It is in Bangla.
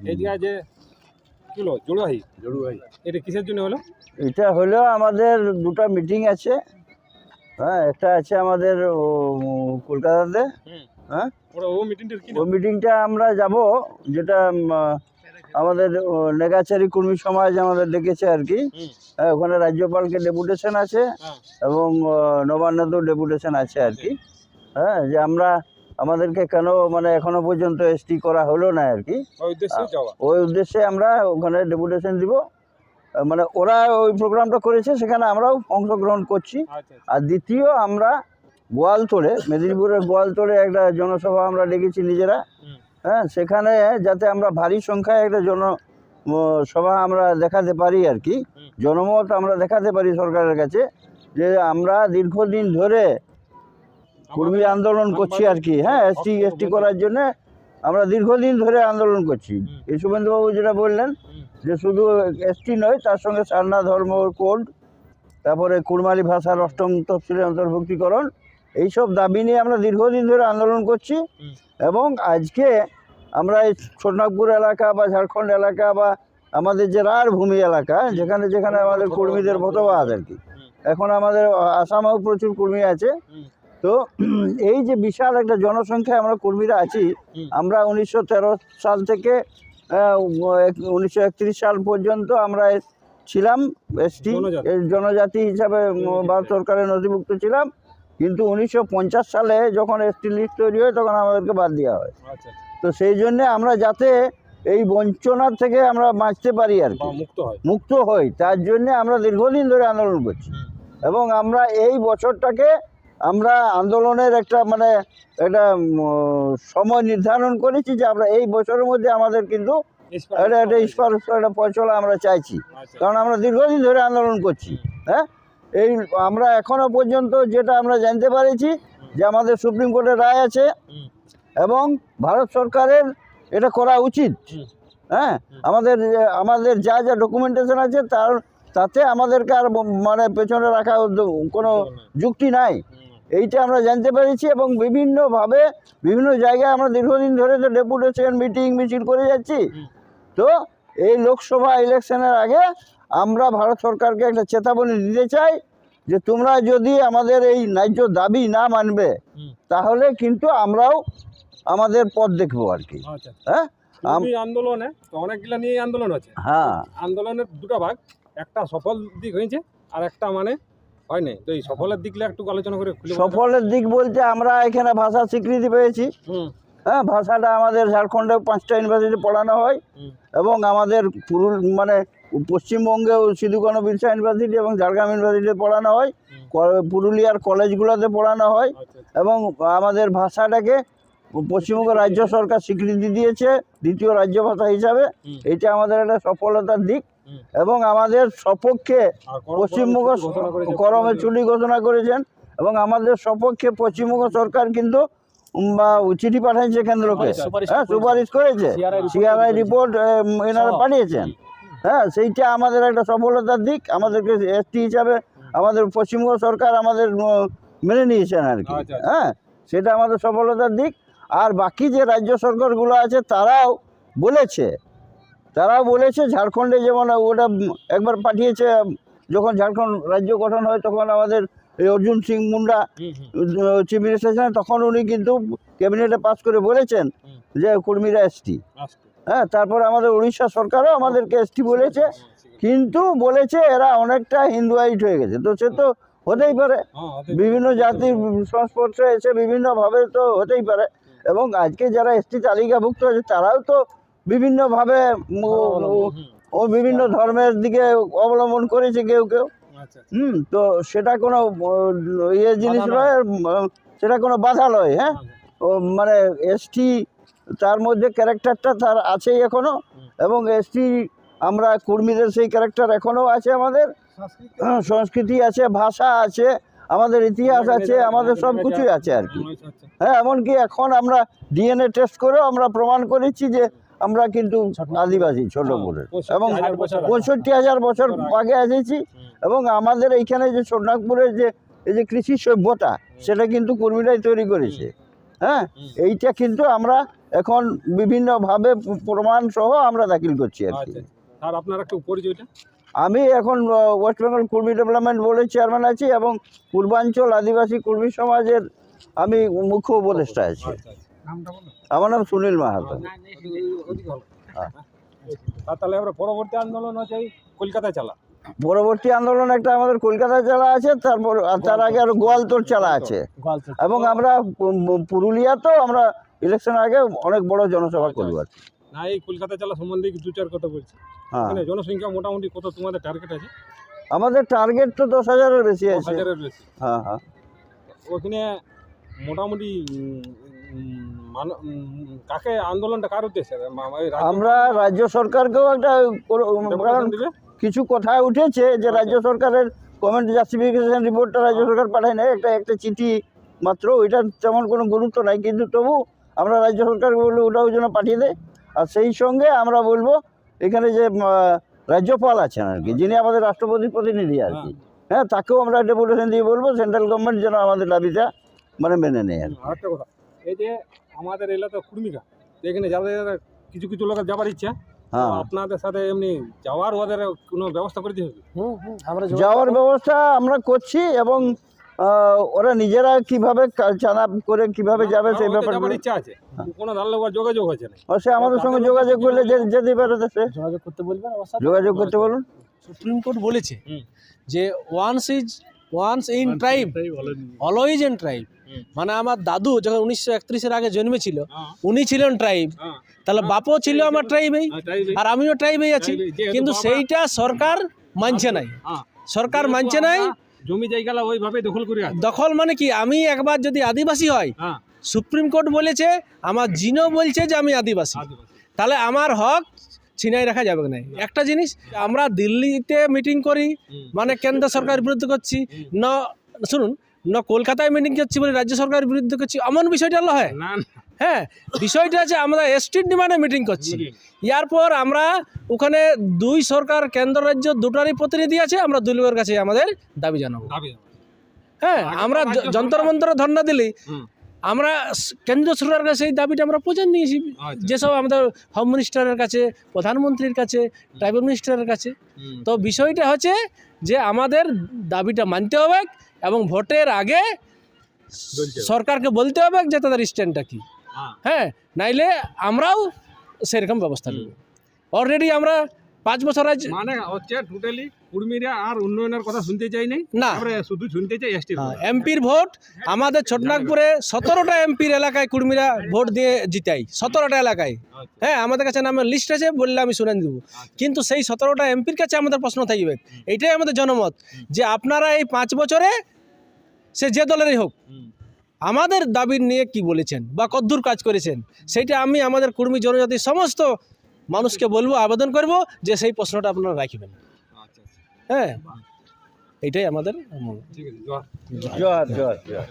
এই জায়গায় যে কি হলো? জোড়াহি? জরুরি ভাই এটা কিসের জন্য হলো? এটা হলো আমাদের দুটো মিটিং আছে। হ্যাঁ একটা আছে আমাদের ও, কলকাতাতে। হ্যাঁ? ও মিটিংটা আমরা যাব যেটা আমাদের নেগাচারি কর্মী সমাজ আমাদের ডেকেছে আর কি। হ্যাঁ, ওখানে রাজ্যপালকে ডেপুটেশন আছে হ্যাঁ। এবং নবান্নতেও ডেপুটেশন আছে আর কি। হ্যাঁ যে আমরা আমাদেরকে কেন মানে এখনও পর্যন্ত এসটি করা হলো না আর কি। ওই উদ্দেশ্যে আমরা ওখানে ডেপুটেশন দিব। মানে ওরা ওই প্রোগ্রামটা করেছে সেখানে আমরাও অংশগ্রহণ করছি। আচ্ছা আর দ্বিতীয় আমরা গোয়ালতোড়ে মেদিনীপুরের গোয়ালতোড়ে একটা জনসভা আমরা ডেকেছি নিজেরা। হ্যাঁ সেখানে যাতে আমরা ভারী সংখ্যায় একটা জন সভা আমরা দেখাতে পারি আর কি। জনমত আমরা দেখাতে পারি সরকারের কাছে যে আমরা দীর্ঘদিন ধরে কর্মী আন্দোলন করছি আর কি। হ্যাঁ এসটি এসটি করার জন্য আমরা দীর্ঘদিন ধরে আন্দোলন করছি। এই শুভেন্দুবাবু যেটা বললেন যে শুধু এসটি নয় তার সঙ্গে সারনা ধর্ম কোড তারপরে কুরমালি ভাষার অষ্টম তফসিলের অন্তর্ভুক্তিকরণ এইসব দাবি নিয়ে আমরা দীর্ঘদিন ধরে আন্দোলন করছি। এবং আজকে আমরা এই ছোটনাগপুর এলাকা বা ঝাড়খণ্ড এলাকা বা আমাদের যে রাঢ় ভূমি এলাকা যেখানে যেখানে আমাদের কর্মীদের বসবাস আর কি। এখন আমাদের আসামেও প্রচুর কর্মী আছে। তো এই যে বিশাল একটা জনসংখ্যায় আমরা কর্মীরা আছি আমরা উনিশশো তেরো সাল থেকে উনিশশো একত্রিশ সাল পর্যন্ত আমরা ছিলাম এসটি জনজাতি। জনজাতি হিসাবে ভারত সরকারের নথিভুক্ত ছিলাম কিন্তু উনিশশো পঞ্চাশ সালে যখন এসটি লিস্ট তৈরি হয় তখন আমাদেরকে বাদ দেওয়া হয়। আচ্ছা তো সেই জন্যে আমরা যাতে এই বঞ্চনার থেকে আমরা বাঁচতে পারি আর কি। মুক্ত হয়। মুক্ত হই তার জন্যে আমরা দীর্ঘদিন ধরে আন্দোলন করছি। এবং আমরা এই বছরটাকে আমরা আন্দোলনের একটা মানে একটা সময় নির্ধারণ করেছি যে আমরা এই বছরের মধ্যে আমাদের কিন্তু Expire একটা একটা ইস্পার একটা পয়সলা আমরা চাইছি। আচ্ছা। কারণ আমরা দীর্ঘদিন ধরে আন্দোলন করছি হ্যাঁ? এই আমরা এখনও পর্যন্ত যেটা আমরা জানতে পারিছি যে আমাদের সুপ্রিম কোর্টের রায় আছে এবং ভারত সরকারের এটা করা উচিত হ্যাঁ? আমাদের আমাদের যা যা ডকুমেন্টেশন আছে তার তাতে আমাদেরকে আর মানে পেছনে রাখা কোনো যুক্তি নাই। এইটা আমরা জানতে পেরেছি এবং বিভিন্নভাবে বিভিন্ন জায়গায় আমরা দীর্ঘদিন ধরে তো ডেপুটেশন মিটিং মিছিল করে যাচ্ছি। তো এই লোকসভা ইলেকশনের আগে আমরা ভারত সরকারকে একটা চেতাবনী দিতে চাই যে তোমরা যদি আমাদের এই ন্যায্য দাবি না মানবে তাহলে কিন্তু আমরাও আমাদের পথ দেখব আর কি। আচ্ছা। হ্যাঁ? আম- আন্দোলনে তো অনেকগুলা নিয়ে আন্দোলন আছে। হ্যাঁ। আন্দোলনের দুটো ভাগ একটা সফল দিক হয়েছে আর একটা মানে হয় নাই? তো এই সফলের একটু আলোচনা করে। সফলের দিক বলতে আমরা এখানে ভাষা স্বীকৃতি পেয়েছি। হ্যাঁ ভাষাটা আমাদের ঝাড়খণ্ডে পাঁচটা ইউনিভার্সিটি পড়ানো হয় এবং আমাদের পুরুল মানে পশ্চিমবঙ্গেও সিধুকানু বিরসা ইউনিভার্সিটি এবং ঝাড়গ্রাম ইউনিভার্সিটিতে পড়ানো হয়। পুরুলিয়ার কলেজগুলোতে পড়ানো হয়। আচ্ছা আচ্ছা। এবং আমাদের ভাষাটাকে পশ্চিমবঙ্গ রাজ্য সরকার স্বীকৃতি দিয়েছে দ্বিতীয় রাজ্য ভাষা হিসাবে। এটা আমাদের একটা সফলতার দিক। এবং আমাদের সপক্ষে পশ্চিমবঙ্গ করম চুলি ঘোষণা করেছেন এবং আমাদের সপক্ষে পশ্চিমবঙ্গ সরকার কিন্তু চিঠি পাঠিয়েছে কেন্দ্রকে। হ্যাঁ সুপারিশ করেছে। সিআরআই রিপোর্ট এনারা পাঠিয়েছেন। হ্যাঁ সেইটা আমাদের একটা সফলতার দিক। আমাদেরকে এসটি হিসাবে আমাদের পশ্চিমবঙ্গ সরকার আমাদের মেনে নিয়েছেন আর কি। আচ্ছা, আচ্ছা। হ্যাঁ সেটা আমাদের সফলতার দিক। আর বাকি যে রাজ্য সরকারগুলো আছে তারাও বলেছে তারাও বলেছে ঝাড়খণ্ডে যেমন ওটা একবার পাঠিয়েছে যখন ঝাড়খণ্ড রাজ্য গঠন হয় তখন আমাদের এই অর্জুন সিং মুন্ডা চিফ মিনিস্টার ছিলেন তখন উনি কিন্তু ক্যাবিনেটে পাস করে বলেছেন যে কর্মীরা এসটি। হ্যাঁ তারপর আমাদের উড়িষ্যা সরকারও আমাদেরকে এসটি বলেছে কিন্তু বলেছে এরা অনেকটা হিন্দুয়াইট হয়ে গেছে। তো সে তো হতেই পারে। হ্যাঁ, বিভিন্ন জাতির সংস্পর্শে এসে বিভিন্নভাবে তো হতেই পারে। এবং আজকে যারা এসটি তালিকাভুক্ত আছে তারাও তো বিভিন্নভাবে ও- বিভিন্ন ধর্মের দিকে অবলম্বন করেছে কেউ কেউ। আচ্ছা, আচ্ছা। হুম তো সেটা কোনো ইয়ে জিনিস নয় সেটা কোনো বাধা নয় হ্যাঁ? ও মানে এসটি তার মধ্যে ক্যারেক্টারটা তার আছেই এখনও হুম। এবং এসটি আমরা কর্মীদের সেই ক্যারেক্টার এখনও আছে আমাদের। হ্যাঁ, সংস্কৃতি আছে ভাষা আছে আমাদের ইতিহাস আছে আমাদের সব কিছুই আছে। আর কি। আচ্ছা। হ্যাঁ এমনকি এখন আমরা ডিএনএ টেস্ট করেও আমরা প্রমাণ করেছি যে আমরা কিন্তু আদিবাসী ছোট হ্যাঁ, এবং। পঁয়ষট্টি হাজার বছর আগে এসেছি। এবং আমাদের এইখানে যে সোনাগপুরের যে এই যে কৃষি সভ্যতা সেটা কিন্তু কর্মীরাই তৈরি করেছে। হ্যাঁ? এইটা কিন্তু আমরা এখন বিভিন্নভাবে প্রমাণ সহ আমরা দাখিল করছি আর কি। আচ্ছা আপনার একটু পরিচয়টা আমি এখন ওয়েস্ট বেঙ্গল কুর্মী ডেভেলপমেন্ট বোর্ডের চেয়ারম্যান আছি এবং পূর্বাঞ্চল আদিবাসী কর্মী সমাজের আমি মুখ্য উপদেষ্টা আছি। নামটা বলো। আমার নাম সুনীল মাহাতো হ্যাঁ। আর তাহলে আমরা পরবর্তী আন্দোলন হচ্ছে এই কলকাতায় চালা। পরবর্তী আন্দোলন একটা আমাদের কলকাতায় চালা আছে তারপর আর তার আগে আরও গোয়ালতোর চালা আছে। এবং আমরা পুরুলিয়া তো আমরা ইলেকশন আগে অনেক বড় জনসভা করব আর না এই কলকাতা চালা সম্বন্ধে দু চার কথা বলছি। হ্যাঁ। মানে জনসংখ্যা মোটামুটি কত তোমাদের টার্গেট আছে? আমাদের টার্গেট তো দশ হাজারের বেশি আছে। হ্যাঁ হ্যাঁ। ওখানে মোটামুটি কাকে আন্দোলনটা কার উদ্দেশ্যে? আমরা রাজ্য সরকারকেও একটা কারণ কিছু কথা উঠেছে যে রাজ্য সরকারের কমেন্ট জাস্টিফিকেশন রিপোর্টটা রাজ্য সরকার পাঠায় না একটা একটা চিঠি মাত্র ওইটার তেমন কোনো গুরুত্ব নাই কিন্তু তবু আমরা রাজ্য সরকার বলব ওটাও যেন পাঠিয়ে দেয়। আর সেই সঙ্গে আমরা বলব এখানে যে রাজ্যপাল আছেন আর কি যিনি আমাদের রাষ্ট্রপতির প্রতিনিধি আর কি। হ্যাঁ। তাকেও আমরা ডেপুটেশন দিয়ে বলব সেন্ট্রাল গভর্নমেন্ট যেন আমাদের দাবিটা মানে মেনে নেয় আর কি। এই যে আমাদের এলাকা কুর্মিকা এখানে যাদের কিছু কিছু লোকের যাবার ইচ্ছা হ্যাঁ। আপনাদের সাথে এমনি যাওয়ার ওদের কোনো ব্যবস্থা করে দিতে হবে? আমরা যাওয়ার ব্যবস্থা আমরা করছি এবং ওরা নিজেরা কীভাবে চাঁদা করে কীভাবে যাবে সেই ব্যাপারগুলো ইচ্ছা আছে। কোনো ধার লোক যোগাযোগ হচ্ছে না। সে আমাদের সঙ্গে যোগাযোগ করলে যে- যেতে পারে সে। যোগাযোগ করতে বলবেন যোগাযোগ করতে বলুন। সুপ্রিম কোর্ট বলেছে হুম। যে once is once in tribe always in tribe মানে আমার দাদু যখন উনিশশো একত্রিশের আগে জন্মেছিল হ্যাঁ, উনি ছিলেন ট্রাইব হ্যাঁ, তাহলে বাপও ছিল আমার ট্রাইবেই হ্যাঁ, আর আমিও ট্রাইবেই আছি। কিন্তু সেইটা সরকার মানছে নাই। হ্যাঁ, সরকার মানছে নাই। জমি জায়গাটা ওইভাবে দখল করে দখল মানে কি? আমি একবার যদি আদিবাসী হয় হ্যাঁ। সুপ্রিম কোর্ট বলেছে আমার জিনও বলছে যে আমি আদিবাসী। তাহলে আমার হক ছিনাই রাখা যাবে না একটা জিনিস আমরা দিল্লিতে মিটিং করি মানে কেন্দ্র সরকারের বিরুদ্ধে করছি ন শুনুন ন কলকাতায় মিটিং করছি বলে রাজ্য সরকারের বিরুদ্ধে করছি এমন বিষয়টা হয়? হ্যাঁ বিষয়টা আছে আমরা এসটির ডিমান্ডে মিটিং করছি। Meeting। ইয়ার পর আমরা ওখানে দুই সরকার কেন্দ্র রাজ্য দুটারই প্রতিনিধি আছে আমরা দুই লোকের কাছে আমাদের দাবি জানাব। হ্যাঁ আমরা তো রাজ্য যন্ত্র মন্ত্র ধর্ণা দিলি। আমরা কেন্দ্র সরকারের কাছে এই দাবিটা আমরা পৌঁছে নিয়েছি। আচ্ছা। যেসব আমাদের হোম মিনিস্টারের কাছে প্রধানমন্ত্রীর কাছে ট্রাইবাল মিনিস্টারের কাছে। তো বিষয়টা হচ্ছে যে আমাদের দাবিটা মানতে হবে এবং ভোটের আগে সরকারকে বলতে হবে যে তাদের স্ট্যান্ডটা কী। হ্যাঁ, হ্যাঁ নাইলে আমরাও সেরকম ব্যবস্থা নেব। অলরেডি আমরা পাঁচ বছর আজ মানে হচ্ছে টোটালি কুর্মীরা আর উন্নয়নের কথা শুনতে চাই নাই। না। আমরা শুধু শুনতে চাই এসটির এমপির ভোট আমাদের ছোটনাগপুরে সতেরোটা এমপির এলাকায় কুর্মীরা ভোট দিয়ে জিতাই সতেরোটা এলাকায়। হ্যাঁ আমাদের কাছে নামের লিস্ট আছে বললে আমি শুনে দেবো কিন্তু সেই সতেরোটা এমপির কাছে আমাদের প্রশ্ন থাকবে। এইটাই আমাদের জনমত যে আপনারা এই পাঁচ বছরে সে যে দলেরই হোক আমাদের দাবির নিয়ে কি বলেছেন বা কদ্দূর কাজ করেছেন সেইটা আমি আমাদের কুর্মী জনজাতির সমস্ত মানুষকে বলব আবেদন করব যে সেই প্রশ্নটা আপনারা রাখবেন। আচ্ছা আচ্ছা হ্যাঁ। এইটাই আমাদের জোয়ার জোয়ার আছে জয়। জয় জয় জয়।